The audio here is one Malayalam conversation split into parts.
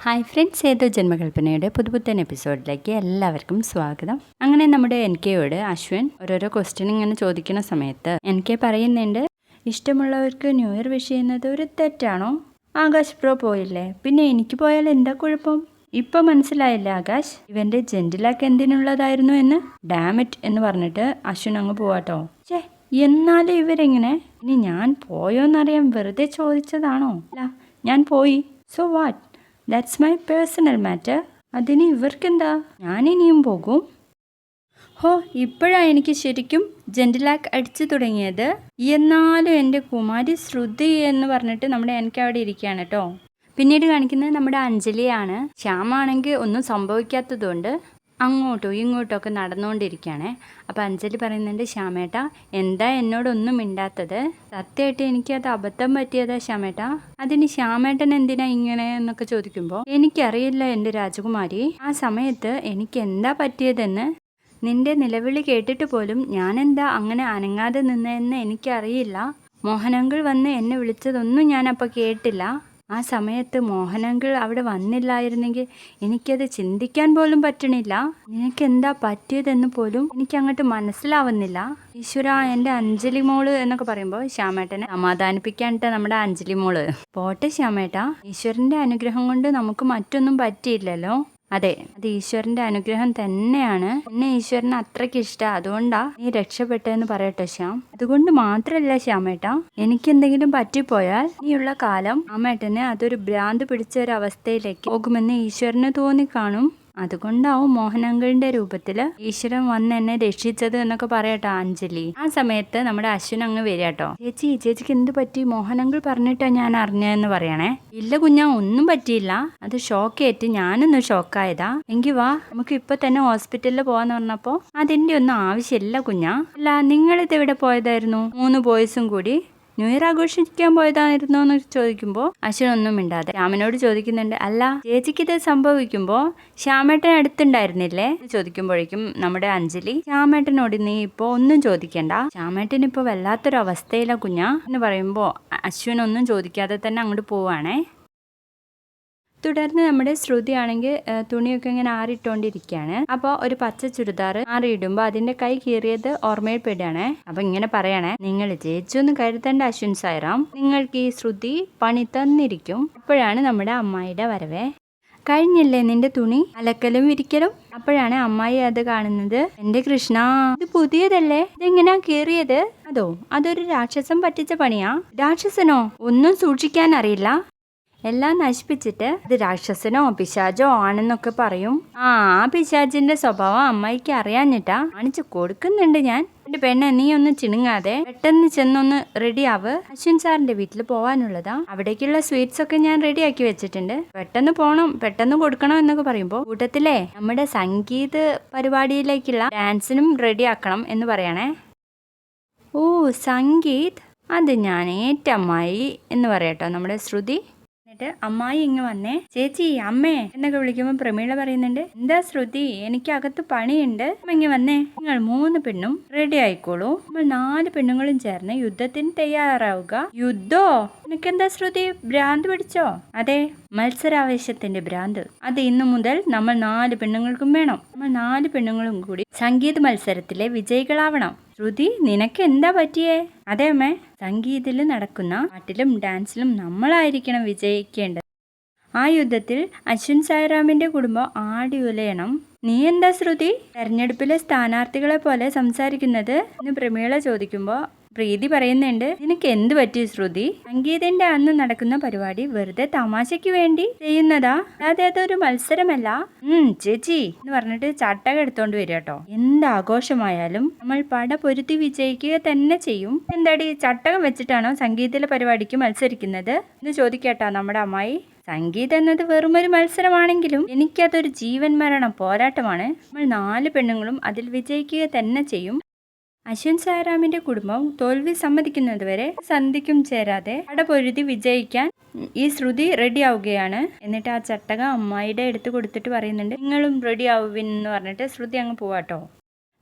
ഹായ് ഫ്രണ്ട്സ് ഏതോ ജന്മകൽപ്പനയുടെ പുതുപുത്തൻ എപ്പിസോഡിലേക്ക് എല്ലാവർക്കും സ്വാഗതം. അങ്ങനെ നമ്മുടെ എൻ കെയോട് അശ്വിൻ ഓരോരോ ക്വസ്റ്റ്യൻ ഇങ്ങനെ ചോദിക്കുന്ന സമയത്ത് എൻ കെ പറയുന്നുണ്ട് ഇഷ്ടമുള്ളവർക്ക് ന്യൂ ഇയർ വിഷ് ചെയ്യുന്നത് ഒരു തെറ്റാണോ? ആകാശ് പ്രോ പോയില്ലേ? പിന്നെ എനിക്ക് പോയാൽ എന്താ കുഴപ്പം? ഇപ്പൊ മനസ്സിലായില്ല ആകാശ്. ഇവന്റെ ജെന്റിലാക്ക് എന്തിനുള്ളതായിരുന്നു എന്ന്? ഡാമിറ്റ് എന്ന് പറഞ്ഞിട്ട് അശ്വിൻ അങ്ങ് പോവാട്ടോ. ചേ എന്നാലും ഇവരെങ്ങനെ? ഇനി ഞാൻ പോയോന്നറിയാൻ വെറുതെ ചോദിച്ചതാണോ? അല്ല ഞാൻ പോയി. So what that's my personal matter അതിന് ഇവർക്കെന്താ? ഞാനിനിയും പോകും. ഹോ ഇപ്പോഴാണ് എനിക്ക് ശരിക്കും ജെന്റിലാക്ക് അടിച്ചു തുടങ്ങിയത്. എന്നാലും എന്റെ കുമാരി ശ്രുതി എന്ന് പറഞ്ഞിട്ട് നമ്മുടെ എനിക്ക് അവിടെ ഇരിക്കുകയാണ് കേട്ടോ. പിന്നീട് കാണിക്കുന്നത് നമ്മുടെ അഞ്ജലിയാണ്. ശ്യാമാണെങ്കിൽ ഒന്നും സംഭവിക്കാത്തതുകൊണ്ട് അങ്ങോട്ടും ഇങ്ങോട്ടും ഒക്കെ നടന്നുകൊണ്ടിരിക്കുകയാണ്. അപ്പോൾ അഞ്ജലി പറയുന്നുണ്ട് ശ്യാമേട്ട എന്താ എന്നോടൊന്നും മിണ്ടാത്തത്? സത്യമായിട്ട് എനിക്കത് അബദ്ധം പറ്റിയതാ ശ്യാമേട്ട. അതിന് ശ്യാമേട്ടൻ എന്തിനാ ഇങ്ങനെ എന്നൊക്കെ ചോദിക്കുമ്പോൾ എനിക്കറിയില്ല എന്റെ രാജകുമാരി ആ സമയത്ത് എനിക്ക് എന്താ പറ്റിയതെന്ന്? നിന്റെ നിലവിളി കേട്ടിട്ട് പോലും ഞാനെന്താ അങ്ങനെ അനങ്ങാതെ നിന്നതെന്ന് എനിക്കറിയില്ല. മോഹനങ്കിൾ വന്ന് എന്നെ വിളിച്ചതൊന്നും ഞാനപ്പോൾ കേട്ടില്ല. ആ സമയത്ത് മോഹനങ്കിൾ അവിടെ വന്നില്ലായിരുന്നെങ്കിൽ എനിക്കത് ചിന്തിക്കാൻ പോലും പറ്റണില്ല. നിനക്ക് എന്താ പറ്റിയതെന്ന് പോലും എനിക്ക് അങ്ങോട്ട് മനസ്സിലാവുന്നില്ല. ഈശ്വര എന്റെ അഞ്ജലി മോൾ എന്നൊക്കെ പറയുമ്പോൾ ശ്യാമേട്ടനെ സമാധാനിപ്പിക്കാനിട്ട് നമ്മുടെ അഞ്ജലി മോൾ. പോട്ടെ ശ്യാമേട്ട ഈശ്വരന്റെ അനുഗ്രഹം കൊണ്ട് നമുക്ക് മറ്റൊന്നും പറ്റിയില്ലല്ലോ. അതെ. അത് ഈശ്വരന്റെ അനുഗ്രഹം തന്നെയാണ്. എന്നെ ഈശ്വരന് അത്രയ്ക്ക് ഇഷ്ടം. അതുകൊണ്ടാ നീ രക്ഷപ്പെട്ടെന്ന് പറയട്ടെ ശ്യാം. അതുകൊണ്ട് മാത്രല്ല ശ്യാമേട്ടാ. എനിക്ക് എന്തെങ്കിലും പറ്റിപ്പോയാൽ ഇനിയുള്ള കാലം ആമേട്ടനെ അതൊരു ഭ്രാന്ത് പിടിച്ച ഒരു അവസ്ഥയിലേക്ക് പോകുമെന്ന് ഈശ്വരന് തോന്നിക്കാണും. അതുകൊണ്ടാവും മോഹനങ്കിളിന്റെ രൂപത്തിൽ ഈശ്വരൻ വന്ന് എന്നെ രക്ഷിച്ചത് എന്നൊക്കെ പറയട്ടോ അഞ്ജലി. ആ സമയത്ത് നമ്മുടെ അശ്വിൻ അങ്ങ് വരികട്ടോ ചേച്ചി ചേച്ചിക്ക് എന്ത് പറ്റി? മോഹനങ്കിൾ പറഞ്ഞിട്ടാ ഞാൻ അറിഞ്ഞതെന്ന് പറയണേ. ഇല്ല കുഞ്ഞാ ഒന്നും പറ്റിയില്ല. അത് ഷോക്കേറ്റ്. ഞാനൊന്ന് ഷോക്കായതാ. എങ്കി വാ നമുക്ക് ഇപ്പൊ തന്നെ ഹോസ്പിറ്റലിൽ പോവാന്ന് പറഞ്ഞപ്പോ അതിന്റെ ഒന്നും ആവശ്യമില്ല കുഞ്ഞാ. അല്ല നിങ്ങളിത് എവിടെ പോയതായിരുന്നു? മൂന്ന് ബോയ്സും കൂടി. ന്യൂ ഇയർ ആഘോഷിക്കാൻ പോയതായിരുന്നോ എന്ന് ചോദിക്കുമ്പോൾ അശ്വനൊന്നും മിണ്ടാതെ ശ്യാമനോട് ചോദിക്കുന്നുണ്ട് അല്ല ചേച്ചിക്ക് ഇത് സംഭവിക്കുമ്പോൾ ശ്യാമേട്ടൻ അടുത്തുണ്ടായിരുന്നില്ലേ? ചോദിക്കുമ്പോഴേക്കും നമ്മുടെ അഞ്ജലി ശ്യാമേട്ടനോട് നീ ഇപ്പോൾ ഒന്നും ചോദിക്കണ്ട. ശ്യാമേട്ടൻ ഇപ്പോൾ വല്ലാത്തൊരു അവസ്ഥയിലാണ് കുഞ്ഞാ. എന്ന് പറയുമ്പോൾ അശ്വിൻ ഒന്നും ചോദിക്കാതെ തന്നെ അങ്ങോട്ട് പോവാണേ. തുടർന്ന് നമ്മുടെ ശ്രുതി ആണെങ്കിൽ തുണിയൊക്കെ ഇങ്ങനെ ആറിയിട്ടുകൊണ്ടിരിക്കുകയാണ് അപ്പോൾ ഒരു പച്ച ചുരിദാർ ആറിയിടുമ്പോൾ അതിന്റെ കൈ കീറിയത് ഓർമ്മയിൽ പെടുകയാണ്. അപ്പോൾ ഇങ്ങനെ പറയണേ നിങ്ങൾ ജയിച്ചൊന്ന് കരുതേണ്ട അശ്വിൻ സൈറാം നിങ്ങൾക്ക് ഈ ശ്രുതി പണി തന്നിരിക്കും. അപ്പോഴാണ് നമ്മുടെ അമ്മായിയുടെ വരവേ. കഴിഞ്ഞില്ലേ നിന്റെ തുണി? അലക്കലും വിരിക്കലും? അപ്പോഴാണ് അമ്മായി അത് കാണുന്നത്. എന്റെ കൃഷ്ണ ഇത് പുതിയതല്ലേ? ഇതെങ്ങനാ കീറിയത്? അതോ അതൊരു രാക്ഷസം പറ്റിച്ച പണിയാ? രാക്ഷസനോ? ഒന്നും സൂക്ഷിക്കാൻ അറിയില്ല. എല്ലാം നശിപ്പിച്ചിട്ട് ഇത് രാക്ഷസനോ പിശാചോ ആണെന്നൊക്കെ പറയും. ആ ആ പിശാചിന്റെ സ്വഭാവം അമ്മയ്ക്ക് അറിയാഞ്ഞിട്ടാ കാണിച്ചു കൊടുക്കുന്നുണ്ട് ഞാൻ. എന്റെ പെണ്ണെ നീ ഒന്ന് ചിണുങ്ങാതെ പെട്ടെന്ന് ചെന്നൊന്ന് റെഡി ആവ്. അശ്വിൻ സാറിന്റെ വീട്ടിൽ പോവാനുള്ളതാ. അവിടേക്കുള്ള സ്വീറ്റ്സ് ഒക്കെ ഞാൻ റെഡി ആക്കി വെച്ചിട്ടുണ്ട്. പെട്ടെന്ന് പോണം പെട്ടെന്ന് കൊടുക്കണം എന്നൊക്കെ പറയുമ്പോൾ കൂട്ടത്തിലെ നമ്മുടെ സംഗീത പരിപാടിയിലേക്കുള്ള ഡാൻസിനും റെഡി ആക്കണം എന്ന് പറയണേ. ഓ സംഗീത്? അത് ഞാൻ ഏറ്റമ്മായി എന്ന് പറയട്ടോ നമ്മുടെ ശ്രുതി. എന്നിട്ട് അമ്മായി ഇങ്ങ് വന്നേ. ചേച്ചി അമ്മേ എന്നൊക്കെ വിളിക്കുമ്പോൾ പ്രമീള പറയുന്നുണ്ട്. എന്താ ശ്രുതി എനിക്ക് അകത്ത് പണിയുണ്ട് ഇങ്ങ് വന്നേ. നിങ്ങൾ മൂന്ന് പെണ്ണും റെഡി ആയിക്കോളൂ. നമ്മൾ നാല് പെണ്ണുങ്ങളും ചേർന്ന് യുദ്ധത്തിന് തയ്യാറാവുക. യുദ്ധോ? നിനക്കെന്താ ശ്രുതി? ഭ്രാന്ത് പിടിച്ചോ? അതെ മത്സരാവേശത്തിന്റെ ഭ്രാന്ത്. അത് ഇന്നു മുതൽ നമ്മൾ നാല് പെണ്ണുങ്ങൾക്കും വേണം. നമ്മൾ നാല് പെണ്ണുങ്ങളും കൂടി സംഗീത മത്സരത്തിലെ വിജയികളാവണം. ശ്രുതി നിനക്ക് എന്താ പറ്റിയേ? അതെ അമ്മേ. സംഗീതത്തിൽ നടക്കുന്ന പാട്ടിലും ഡാൻസിലും നമ്മളായിരിക്കണം വിജയിക്കേണ്ടത്. ആ യുദ്ധത്തിൽ അശ്വിൻ സായിറാമിന്റെ കുടുംബം ആടി ഉലയണം നീ എന്താ ശ്രുതി? തെരഞ്ഞെടുപ്പിലെ സ്ഥാനാർത്ഥികളെ പോലെ സംസാരിക്കുന്നത് എന്ന് പ്രമീള ചോദിക്കുമ്പോൾ പ്രീതി പറയുന്നുണ്ട് നിനക്ക് എന്ത് പറ്റി ശ്രുതി? സംഗീതന്റെ അന്ന് നടക്കുന്ന പരിപാടി വെറുതെ തമാശയ്ക്ക് വേണ്ടി ചെയ്യുന്നതാ? അല്ലാതെ അതൊരു മത്സരമല്ല. ഉം ചേച്ചി എന്ന് പറഞ്ഞിട്ട് ചട്ടക എടുത്തോണ്ട് വരിക കേട്ടോ. എന്ത് ആഘോഷമായാലും നമ്മൾ പട പൊരുത്തി വിജയിക്കുക തന്നെ ചെയ്യും. എന്താടി ചട്ടകം വെച്ചിട്ടാണോ സംഗീതത്തിലെ പരിപാടിക്ക് മത്സരിക്കുന്നത്? എന്ന് ചോദിക്കട്ടോ നമ്മുടെ അമ്മായി. സംഗീതം എന്നത് വെറുമൊരു മത്സരമാണെങ്കിലും എനിക്കതൊരു ജീവൻ മരണ പോരാട്ടമാണ്. നമ്മൾ നാല് പെണ്ണുങ്ങളും അതിൽ വിജയിക്കുക തന്നെ ചെയ്യും. അശ്വിൻ സായറാമിന്റെ കുടുംബം തോൽവി സമ്മതിക്കുന്നതുവരെ സന്ധിക്കും ചേരാതെ അടപൊരുതി വിജയിക്കാൻ ഈ ശ്രുതി റെഡി ആവുകയാണ് എന്നിട്ട് ആ ചട്ടക അമ്മായിയുടെ എടുത്ത് കൊടുത്തിട്ട് പറയുന്നുണ്ട് നിങ്ങളും റെഡി ആവുവിൻ എന്ന് പറഞ്ഞിട്ട് ശ്രുതി അങ്ങ് പോവാട്ടോ.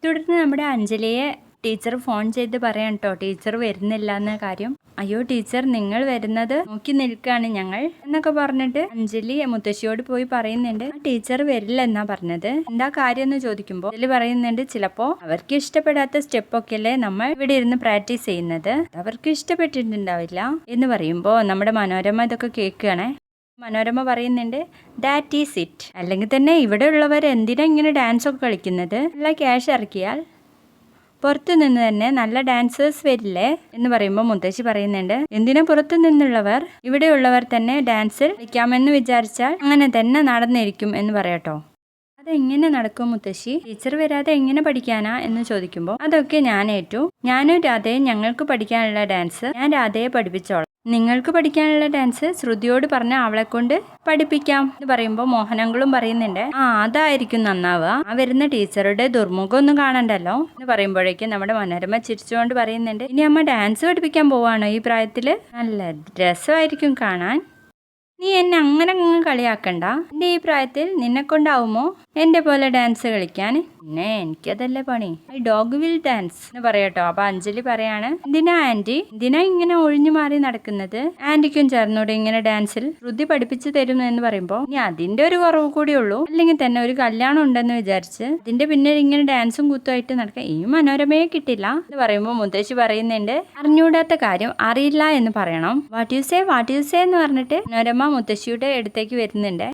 തുടർന്ന് നമ്മുടെ അഞ്ജലിയെ ടീച്ചർ ഫോൺ ചെയ്ത് പറയാം കേട്ടോ ടീച്ചർ വരുന്നില്ല എന്ന കാര്യം. അയ്യോ ടീച്ചർ നിങ്ങൾ വരുന്നത് നോക്കി നിൽക്കുകയാണ് ഞങ്ങൾ എന്നൊക്കെ പറഞ്ഞിട്ട് അഞ്ജലി മുത്തശ്ശിയോട് പോയി പറയുന്നുണ്ട്. ടീച്ചർ വരില്ല എന്നാ പറഞ്ഞത്. എന്താ കാര്യം എന്ന് ചോദിക്കുമ്പോൾ അതിൽ പറയുന്നുണ്ട് ചിലപ്പോ അവർക്ക് ഇഷ്ടപ്പെടാത്ത സ്റ്റെപ്പൊക്കെ അല്ലേ നമ്മൾ ഇവിടെ ഇരുന്ന് പ്രാക്ടീസ് ചെയ്യുന്നത്. അവർക്ക് ഇഷ്ടപ്പെട്ടിട്ടുണ്ടാവില്ല എന്ന് പറയുമ്പോൾ നമ്മുടെ മനോരമ ഇതൊക്കെ കേൾക്കുകയാണേ. മനോരമ പറയുന്നുണ്ട് ദാറ്റ് ഈസ് ഇറ്റ് അല്ലെങ്കിൽ തന്നെ ഇവിടെ ഉള്ളവർ എന്തിനാ ഇങ്ങനെ ഡാൻസ് ഒക്കെ കളിക്കുന്നത്? നല്ല ക്യാഷ് ഇറക്കിയാൽ പുറത്തു നിന്ന് തന്നെ നല്ല ഡാൻസേഴ്സ് വരില്ലേ എന്ന് പറയുമ്പോൾ മുത്തശ്ശി പറയുന്നുണ്ട്. എന്തിനാ പുറത്തു നിന്നുള്ളവർ ഇവിടെയുള്ളവർ തന്നെ ഡാൻസിൽ കളിക്കാമെന്ന് വിചാരിച്ചാൽ അങ്ങനെ തന്നെ നടന്നിരിക്കും എന്ന് പറയട്ടോ. അതെങ്ങനെ നടക്കും മുത്തശ്ശി? ടീച്ചർ വരാതെ എങ്ങനെ പഠിക്കാനാ എന്ന് ചോദിക്കുമ്പോൾ അതൊക്കെ ഞാൻ ഏറ്റു ഞാനും രാധയും ഞങ്ങൾക്ക് പഠിക്കാനുള്ള ഡാൻസ് ഞാൻ രാധയെ പഠിപ്പിച്ചോളാം. നിങ്ങൾക്ക് പഠിക്കാനുള്ള ഡാൻസ് ശ്രുതിയോട് പറഞ്ഞ അവളെ കൊണ്ട് പഠിപ്പിക്കാം എന്ന് പറയുമ്പോൾ മോഹനങ്ങളും പറയുന്നുണ്ട്. ആ അതായിരിക്കും നന്നാവുക. ആ വരുന്ന ടീച്ചറുടെ ദുർമുഖം ഒന്നും കാണണ്ടല്ലോ എന്ന് പറയുമ്പോഴേക്കും നമ്മുടെ മനോരമ ചിരിച്ചുകൊണ്ട് പറയുന്നുണ്ട്. ഇനി അമ്മ ഡാൻസ് പഠിപ്പിക്കാൻ പോവാണോ ഈ പ്രായത്തിൽ നല്ല രസമായിരിക്കും കാണാൻ. നീ എന്നെ അങ്ങനെ അങ്ങ് കളിയാക്കണ്ട. എന്റെ ഈ പ്രായത്തിൽ നിന്നെ കൊണ്ടാവുമോ? എന്റെ പോലെ ഡാൻസ് കളിക്കാൻ? പിന്നെ എനിക്കതല്ലേ പണി. ഐ ഡോഗ് വിൽ ഡാൻസ് എന്ന് പറയട്ടോ അപ്പൊ അഞ്ജലി പറയാണ് എന്തിനാ ആന്റി? എന്തിനാ ഇങ്ങനെ ഒഴിഞ്ഞു മാറി നടക്കുന്നത്? ആന്റിക്കും ചേർന്നോട് ഇങ്ങനെ ഡാൻസിൽ ശ്രുതി പഠിപ്പിച്ചു തരും എന്ന് പറയുമ്പോൾ ഇനി അതിന്റെ ഒരു കുറവ് കൂടി ഉള്ളൂ. അല്ലെങ്കിൽ തന്നെ ഒരു കല്യാണം ഉണ്ടെന്ന് വിചാരിച്ച് ഇതിന്റെ പിന്നെ ഇങ്ങനെ ഡാൻസും കുത്തുമായിട്ട് നടക്കാൻ ഈ മനോരമയെ കിട്ടില്ല എന്ന് പറയുമ്പോൾ മുത്തശ്ശി പറയുന്നുണ്ട് അറിഞ്ഞൂടാത്ത കാര്യം അറിയില്ല എന്ന് പറയണം. What you say what you say എന്ന് പറഞ്ഞിട്ട് മനോരമ മുത്തശ്ശിയുടെ അടുത്തേക്ക് വരുന്നുണ്ട്.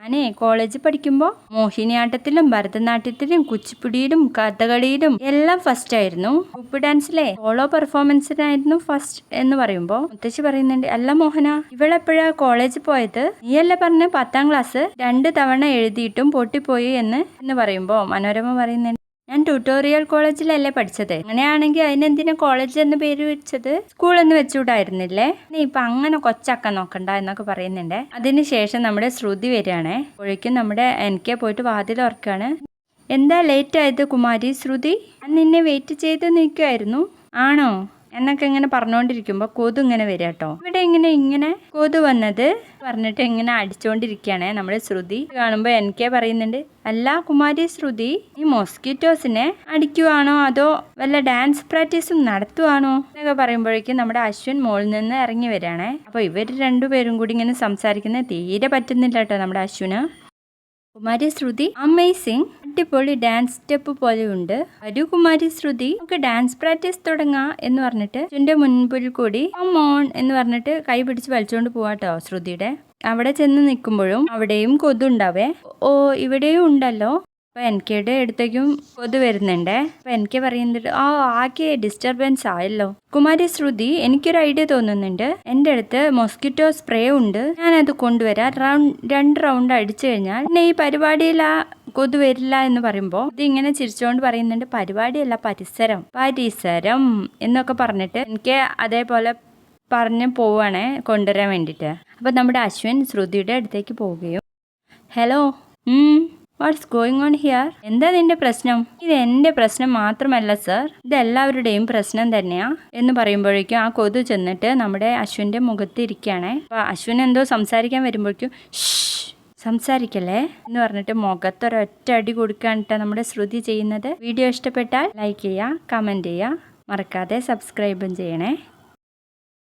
ഞാനേ കോളേജിൽ പഠിക്കുമ്പോൾ മോഹിനിയാട്ടത്തിലും ഭരതനാട്യത്തിലും കുച്ചിപ്പുടിയിലും കഥകളിയിലും എല്ലാം ഫസ്റ്റ് ആയിരുന്നു. ഗ്രൂപ്പ് ഡാൻസിലെ സോളോ പെർഫോമൻസിനായിരുന്നു ഫസ്റ്റ് എന്ന് പറയുമ്പോൾ മുത്തശ്ശി പറയുന്നുണ്ട് അല്ല മോഹന ഇവളെപ്പോഴാ കോളേജിൽ പോയത്? നീയല്ലേ പറഞ്ഞ പത്താം ക്ലാസ് രണ്ട് തവണ എഴുതിയിട്ടും പൊട്ടിപ്പോയി എന്ന്? എന്ന് പറയുമ്പോൾ മനോരമ പറയുന്നുണ്ട് ഞാൻ ട്യൂട്ടോറിയൽ കോളേജിലല്ലേ പഠിച്ചത്? അങ്ങനെയാണെങ്കിൽ അതിനെന്തിനാ കോളേജ് എന്ന് പേര് വെച്ചത്? സ്കൂൾ എന്ന് വെച്ചുകൂടായിരുന്നില്ലേ ഇപ്പൊ അങ്ങനെ കൊച്ചാക്കാൻ നോക്കണ്ട എന്നൊക്കെ പറയുന്നുണ്ട്. അതിനുശേഷം നമ്മുടെ ശ്രുതി വരികയാണേ. ഒഴിക്കും നമ്മുടെ എനിക്ക് പോയിട്ട് വാതിൽ ഉറക്കാണ് എന്താ ലേറ്റ് ആയത് കുമാരി ശ്രുതി? ഞാൻ നിന്നെ വെയിറ്റ് ചെയ്ത് നിൽക്കുമായിരുന്നു ആണോ? എന്നൊക്കെ ഇങ്ങനെ പറഞ്ഞുകൊണ്ടിരിക്കുമ്പോൾ കൊതു ഇങ്ങനെ വരിക കേട്ടോ. ഇവിടെ ഇങ്ങനെ ഇങ്ങനെ കൊതു വന്നത് പറഞ്ഞിട്ട് ഇങ്ങനെ അടിച്ചുകൊണ്ടിരിക്കുകയാണ് നമ്മുടെ ശ്രുതി. കാണുമ്പോൾ എനിക്ക് പറയുന്നുണ്ട് അല്ല കുമാരി ശ്രുതി ഈ മോസ്കിറ്റോസിനെ അടിക്കുവാണോ അതോ വല്ല ഡാൻസ് പ്രാക്ടീസും നടത്തുവാണോ? എന്നൊക്കെ പറയുമ്പോഴേക്കും നമ്മുടെ അശ്വിൻ മുകളിൽ നിന്ന് ഇറങ്ങി വരികയാണേ അപ്പോൾ ഇവർ രണ്ടുപേരും കൂടി ഇങ്ങനെ സംസാരിക്കുന്നത് തീരെ പറ്റുന്നില്ല കേട്ടോ നമ്മുടെ അശ്വിന്. കുമാരി ശ്രുതി അമേസിങ് അടിപൊളി ഡാൻസ് സ്റ്റെപ്പ് പോലെയുണ്ട്. വരൂ കുമാരി ശ്രുതി നമുക്ക് ഡാൻസ് പ്രാക്ടീസ് തുടങ്ങാം എന്ന് പറഞ്ഞിട്ട് അച്ഛന്റെ മുൻപിൽ കൂടി മോൺ എന്ന് പറഞ്ഞിട്ട് കൈ പിടിച്ച് വലിച്ചുകൊണ്ട് പോവാട്ടോ ശ്രുതിയുടെ. അവിടെ ചെന്ന് നിൽക്കുമ്പോഴും അവിടെയും കൊതുണ്ടാവേ. ഓ ഇവിടെയും ഉണ്ടല്ലോ. അപ്പൊ എനിക്കയുടെ അടുത്തേക്കും കൊതു വരുന്നുണ്ടേ. അപ്പൊ എനിക്ക് പറയുന്നുണ്ട് ആ ആകെ ഡിസ്റ്റർബൻസ് ആയല്ലോ. കുമാരി ശ്രുതി എനിക്കൊരു ഐഡിയ തോന്നുന്നുണ്ട്. എന്റെ അടുത്ത് മൊസ്കിറ്റോ സ്പ്രേ ഉണ്ട്. ഞാനത് കൊണ്ടുവരാം. റൗണ്ട് രണ്ട് റൗണ്ട് അടിച്ചു കഴിഞ്ഞാൽ പിന്നെ ഈ പരിപാടിയിൽ ആ കൊതു വരില്ല എന്ന് പറയുമ്പോൾ ഇത് ഇങ്ങനെ ചിരിച്ചുകൊണ്ട് പറയുന്നുണ്ട്. പരിപാടിയല്ല പരിസരം. പരിസരം എന്നൊക്കെ പറഞ്ഞിട്ട് എനിക്ക് അതേപോലെ പറഞ്ഞ് പോവാണേ കൊണ്ടുവരാൻ വേണ്ടിയിട്ട്. അപ്പോൾ നമ്മുടെ അശ്വിൻ ശ്രുതിയുടെ അടുത്തേക്ക് പോവുകയും hello what's going on here എന്താ നിന്റെ പ്രശ്നം? ഇത് എന്റെ പ്രശ്നം മാത്രമല്ല സർ ഇത് എല്ലാവരുടെയും പ്രശ്നം തന്നെയാ. എന്ന് പറയുമ്പോഴേക്കും ആ കൊതു ചെന്നിട്ട് നമ്മുടെ അശ്വിന്റെ മുഖത്ത് ഇരിക്കുകയാണേ. അശ്വിൻ എന്തോ സംസാരിക്കാൻ വരുമ്പോഴേക്കും സംസാരിക്കല്ലേ? എന്ന് പറഞ്ഞിട്ട് മുഖത്തൊരൊറ്റ അടി കൊടുക്കാനിട്ട് നമ്മുടെ ശ്രുതി ചെയ്യുന്നത്. വീഡിയോ ഇഷ്ടപ്പെട്ടാൽ ലൈക്ക് ചെയ്യുക കമന്റ് ചെയ്യുക. മറക്കാതെ സബ്സ്ക്രൈബും ചെയ്യണേ.